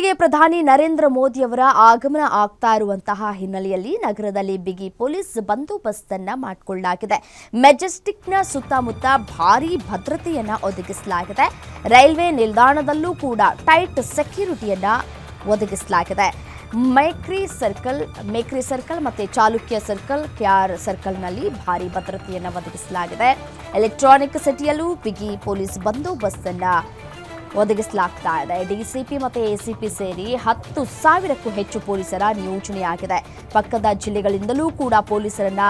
ಪ್ರಧಾನಿ ನರೇಂದ್ರ ಮೋದಿಯವರ ಆಗಮನ ಆಗ್ತಾ ಇರುವಂತಹ ಹಿನ್ನೆಲೆಯಲ್ಲಿ ನಗರದಲ್ಲಿ ಬಿಗಿ ಪೊಲೀಸ್ ಬಂದೋಬಸ್ತನ್ನ ಮಾಡಿಕೊಳ್ಳಲಾಗಿದೆ. ಮೆಜೆಸ್ಟಿಕ್ನ ಸುತ್ತಮುತ್ತ ಭಾರೀ ಭದ್ರತೆಯನ್ನ ಒದಗಿಸಲಾಗಿದೆ. ರೈಲ್ವೆ ನಿಲ್ದಾಣದಲ್ಲೂ ಕೂಡ ಟೈಟ್ ಸೆಕ್ಯೂರಿಟಿಯನ್ನ ಒದಗಿಸಲಾಗಿದೆ. ಮೈಕ್ರಿ ಸರ್ಕಲ್ ಮೇಕ್ರಿ ಸರ್ಕಲ್ ಮತ್ತೆ ಚಾಲುಕ್ಯ ಸರ್ಕಲ್ ಕ್ಯಾರ್ ಸರ್ಕಲ್ನಲ್ಲಿ ಭಾರಿ ಭದ್ರತೆಯನ್ನು ಒದಗಿಸಲಾಗಿದೆ. ಎಲೆಕ್ಟ್ರಾನಿಕ್ ಸಿಟಿಯಲ್ಲೂ ಬಿಗಿ ಪೊಲೀಸ್ ಬಂದೋಬಸ್ತನ್ನ ಒದಗಿಸಲಾಗ್ತಾ ಇದೆ. ಡಿಸಿಪಿ ಮತ್ತು ಎಸಿಪಿ ಸೇರಿ ಹತ್ತು ಸಾವಿರಕ್ಕೂ ಹೆಚ್ಚು ಪೊಲೀಸರ ನಿಯೋಜನೆಯಾಗಿದೆ. ಪಕ್ಕದ ಜಿಲ್ಲೆಗಳಿಂದಲೂ ಕೂಡ ಪೊಲೀಸರನ್ನ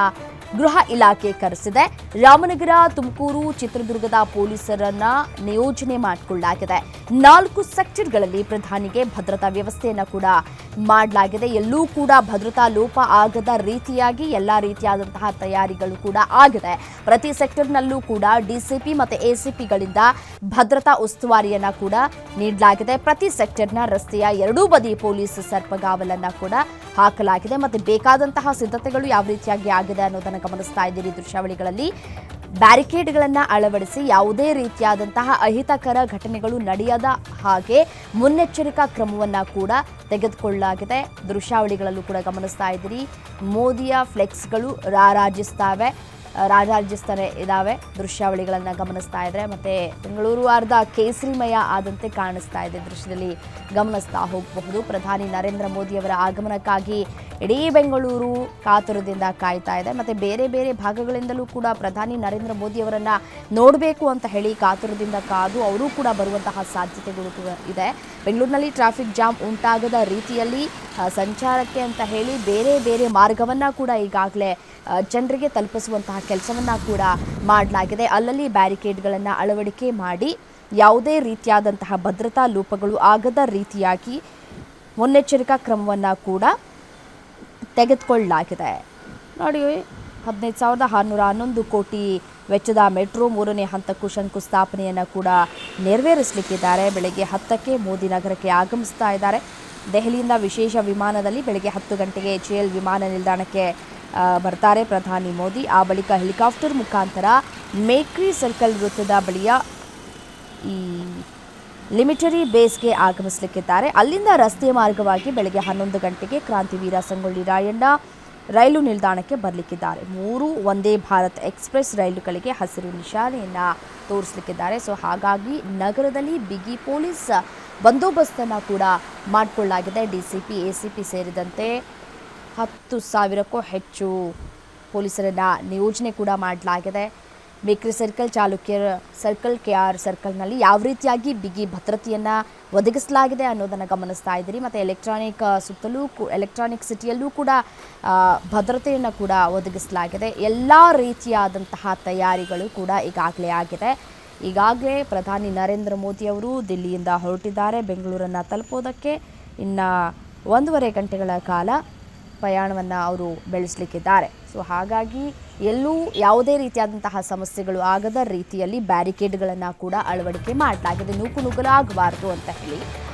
ಗೃಹ ಇಲಾಖೆ ಕರೆಸಿದೆ. ರಾಮನಗರ, ತುಮಕೂರು, ಚಿತ್ರದುರ್ಗದ ಪೊಲೀಸರನ್ನ ನಿಯೋಜನೆ ಮಾಡಿಕೊಳ್ಳಲಾಗಿದೆ. ನಾಲ್ಕು ಸೆಕ್ಟರ್ಗಳಲ್ಲಿ ಪ್ರಧಾನಿಗೆ ಭದ್ರತಾ ವ್ಯವಸ್ಥೆಯನ್ನು ಕೂಡ ಮಾಡಲಾಗಿದೆ. ಎಲ್ಲೂ ಕೂಡ ಭದ್ರತಾ ಲೋಪ ಆಗದ ರೀತಿಯಾಗಿ ಎಲ್ಲ ರೀತಿಯಾದಂತಹ ತಯಾರಿಗಳು ಕೂಡ ಆಗಿದೆ. ಪ್ರತಿ ಸೆಕ್ಟರ್ನಲ್ಲೂ ಕೂಡ ಡಿಸಿಪಿ ಮತ್ತು ಎಸಿಪಿಗಳಿಂದ ಭದ್ರತಾ ಉಸ್ತುವಾರಿಯನ್ನ ಕೂಡ ನೀಡಲಾಗಿದೆ. ಪ್ರತಿ ಸೆಕ್ಟರ್ನ ರಸ್ತೆಯ ಎರಡೂ ಬದಿ ಪೊಲೀಸ್ ಸರ್ಪಗಾವಲನ್ನ ಕೂಡ ಹಾಕಲಾಗಿದೆ. ಮತ್ತೆ ಬೇಕಾದಂತಹ ಸಿದ್ಧತೆಗಳು ಯಾವ ರೀತಿಯಾಗಿ ಆಗಿದೆ ಅನ್ನೋದನ್ನು ಗಮನಿಸ್ತಾ ಇದ್ದೀರಿ ದೃಶ್ಯಾವಳಿಗಳಲ್ಲಿ. ಬ್ಯಾರಿಕೇಡ್ಗಳನ್ನು ಅಳವಡಿಸಿ ಯಾವುದೇ ರೀತಿಯಾದಂತಹ ಅಹಿತಕರ ಘಟನೆಗಳು ನಡೆಯದ ಹಾಗೆ ಮುನ್ನೆಚ್ಚರಿಕಾ ಕ್ರಮವನ್ನ ಕೂಡ ತೆಗೆದುಕೊಳ್ಳಲಾಗಿದೆ. ದೃಶ್ಯಾವಳಿಗಳಲ್ಲೂ ಕೂಡ ಗಮನಿಸ್ತಾ ಇದ್ದೀರಿ. ಮೋದಿಯ ಫ್ಲೆಕ್ಸ್ಗಳು ರಾರಾಜಿಸ್ತಾವೆ. ರಾಜಾರ್ಜಿಸ್ತಾನೆ ಇದ್ದಾವೆ ದೃಶ್ಯಾವಳಿಗಳನ್ನು ಗಮನಿಸ್ತಾ ಇದ್ರೆ. ಮತ್ತೆ ಬೆಂಗಳೂರು ಅರ್ಧ ಕೇಸರಿಮಯ ಆದಂತೆ ಕಾಣಿಸ್ತಾ ಇದೆ ದೃಶ್ಯದಲ್ಲಿ ಗಮನಿಸ್ತಾ ಹೋಗಬಹುದು. ಪ್ರಧಾನಿ ನರೇಂದ್ರ ಮೋದಿಯವರ ಆಗಮನಕ್ಕಾಗಿ ಇಡೀ ಬೆಂಗಳೂರು ಕಾತುರದಿಂದ ಕಾಯ್ತಾ ಇದೆ. ಮತ್ತೆ ಬೇರೆ ಬೇರೆ ಭಾಗಗಳಿಂದಲೂ ಕೂಡ ಪ್ರಧಾನಿ ನರೇಂದ್ರ ಮೋದಿಯವರನ್ನು ನೋಡಬೇಕು ಅಂತ ಹೇಳಿ ಕಾತುರದಿಂದ ಕಾದು ಅವರು ಕೂಡ ಬರುವಂತಹ ಸಾಧ್ಯತೆಗಳು ಇದೆ. ಬೆಂಗಳೂರಿನಲ್ಲಿ ಟ್ರಾಫಿಕ್ ಜಾಮ್ ಉಂಟಾಗದ ರೀತಿಯಲ್ಲಿ ಸಂಚಾರಕ್ಕೆ ಅಂತ ಹೇಳಿ ಬೇರೆ ಬೇರೆ ಮಾರ್ಗವನ್ನ ಕೂಡ ಈಗಾಗಲೇ ಜನರಿಗೆ ತಲುಪಿಸುವಂತಹ ಕೆಲಸವನ್ನ ಕೂಡ ಮಾಡಲಾಗಿದೆ. ಅಲ್ಲಲ್ಲಿ ಬ್ಯಾರಿಕೇಡ್ಗಳನ್ನು ಅಳವಡಿಕೆ ಮಾಡಿ ಯಾವುದೇ ರೀತಿಯಾದಂತಹ ಭದ್ರತಾ ಲೋಪಗಳು ಆಗದ ರೀತಿಯಾಗಿ ಮುನ್ನೆಚ್ಚರಿಕಾ ಕ್ರಮವನ್ನು ಕೂಡ ತೆಗೆದುಕೊಳ್ಳಲಾಗಿದೆ. ನೋಡಿ, ಹದಿನೈದು ಸಾವಿರದ ಆರುನೂರ ಹನ್ನೊಂದು ಕೋಟಿ ವೆಚ್ಚದ ಮೆಟ್ರೋ ಮೂರನೇ ಹಂತಕ್ಕೂ ಶಂಕುಸ್ಥಾಪನೆಯನ್ನು ಕೂಡ ನೆರವೇರಿಸಲಿಕ್ಕಿದ್ದಾರೆ. ಬೆಳಗ್ಗೆ ಹತ್ತಕ್ಕೆ ಮೋದಿ ನಗರಕ್ಕೆ ಆಗಮಿಸ್ತಾ ಇದ್ದಾರೆ. ದೆಹಲಿಯಿಂದ ವಿಶೇಷ ವಿಮಾನದಲ್ಲಿ ಬೆಳಗ್ಗೆ ಹತ್ತು ಗಂಟೆಗೆ ಎಚ್ ಎಲ್ ವಿಮಾನ ನಿಲ್ದಾಣಕ್ಕೆ ಬರ್ತಾರೆ ಪ್ರಧಾನಿ ಮೋದಿ. ಆ ಬಳಿಕ ಹೆಲಿಕಾಪ್ಟರ್ ಮುಖಾಂತರ ಮೇಕ್ರಿ ಸರ್ಕಲ್ ವೃತ್ತದ ಬಳಿಯ ಈ ಲಿಮಿಟರಿ ಬೇಸ್ಗೆ ಆಗಮಿಸಲಿಕ್ಕಿದ್ದಾರೆ. ಅಲ್ಲಿಂದ ರಸ್ತೆ ಮಾರ್ಗವಾಗಿ ಬೆಳಗ್ಗೆ ಹನ್ನೊಂದು ಗಂಟೆಗೆ ಕ್ರಾಂತಿವೀರ ಸಂಗೊಳ್ಳಿ ರಾಯಣ್ಣ ರೈಲು ನಿಲ್ದಾಣಕ್ಕೆ ಬರಲಿಕ್ಕಿದ್ದಾರೆ. ಮೂರು ಒಂದೇ ಭಾರತ್ ಎಕ್ಸ್ಪ್ರೆಸ್ ರೈಲುಗಳಿಗೆ ಹಸಿರು ನಿಶಾನೆಯನ್ನು ತೋರಿಸಲಿಕ್ಕಿದ್ದಾರೆ. ಸೊ, ಹಾಗಾಗಿ ನಗರದಲ್ಲಿ ಬಿಗಿ ಪೊಲೀಸ್ ಬಂದೋಬಸ್ತನ್ನು ಕೂಡ ಮಾಡಿಕೊಳ್ಳಲಾಗಿದೆ. D C P A C P ಸೇರಿದಂತೆ ಹತ್ತು ಸಾವಿರಕ್ಕೂ ಹೆಚ್ಚು ಪೊಲೀಸರನ್ನು ನಿಯೋಜನೆ ಕೂಡ ಮಾಡಲಾಗಿದೆ. Bakery circle Chalukya, circle K R ಸರ್ಕಲ್ನಲ್ಲಿ ಯಾವ ರೀತಿಯಾಗಿ ಬಿಗಿ ಭದ್ರತೆಯನ್ನು ಒದಗಿಸಲಾಗಿದೆ ಅನ್ನೋದನ್ನು ಗಮನಿಸ್ತಾ ಇದ್ದೀರಿ. ಮತ್ತು ಎಲೆಕ್ಟ್ರಾನಿಕ್ ಸುತ್ತಲೂ ಎಲೆಕ್ಟ್ರಾನಿಕ್ ಸಿಟಿಯಲ್ಲೂ ಕೂಡ ಭದ್ರತೆಯನ್ನು ಕೂಡ ಒದಗಿಸಲಾಗಿದೆ. ಎಲ್ಲ ರೀತಿಯಾದಂತಹ ತಯಾರಿಗಳು ಕೂಡ ಈಗಾಗಲೇ ಆಗಿದೆ. ಈಗಾಗಲೇ ಪ್ರಧಾನಿ ನರೇಂದ್ರ ಮೋದಿಯವರು ದಿಲ್ಲಿಯಿಂದ ಹೊರಟಿದ್ದಾರೆ. ಬೆಂಗಳೂರನ್ನು ತಲುಪೋದಕ್ಕೆ ಇನ್ನು ಒಂದೂವರೆ ಗಂಟೆಗಳ ಕಾಲ ಪ್ರಯಾಣವನ್ನು ಅವರು ಬೆಳೆಸಲಿಕ್ಕಿದ್ದಾರೆ. ಸೊ ಹಾಗಾಗಿ ಎಲ್ಲೂ ಯಾವುದೇ ರೀತಿಯಾದಂತಹ ಸಮಸ್ಯೆಗಳು ಆಗದ ರೀತಿಯಲ್ಲಿ ಬ್ಯಾರಿಕೇಡ್ಗಳನ್ನು ಕೂಡ ಅಳವಡಿಕೆ ಮಾಡಲಾಗಿದೆ. ನೂಕು ನುಗ್ಗಲಾಗಬಾರ್ದು ಅಂತ ಹೇಳಿ.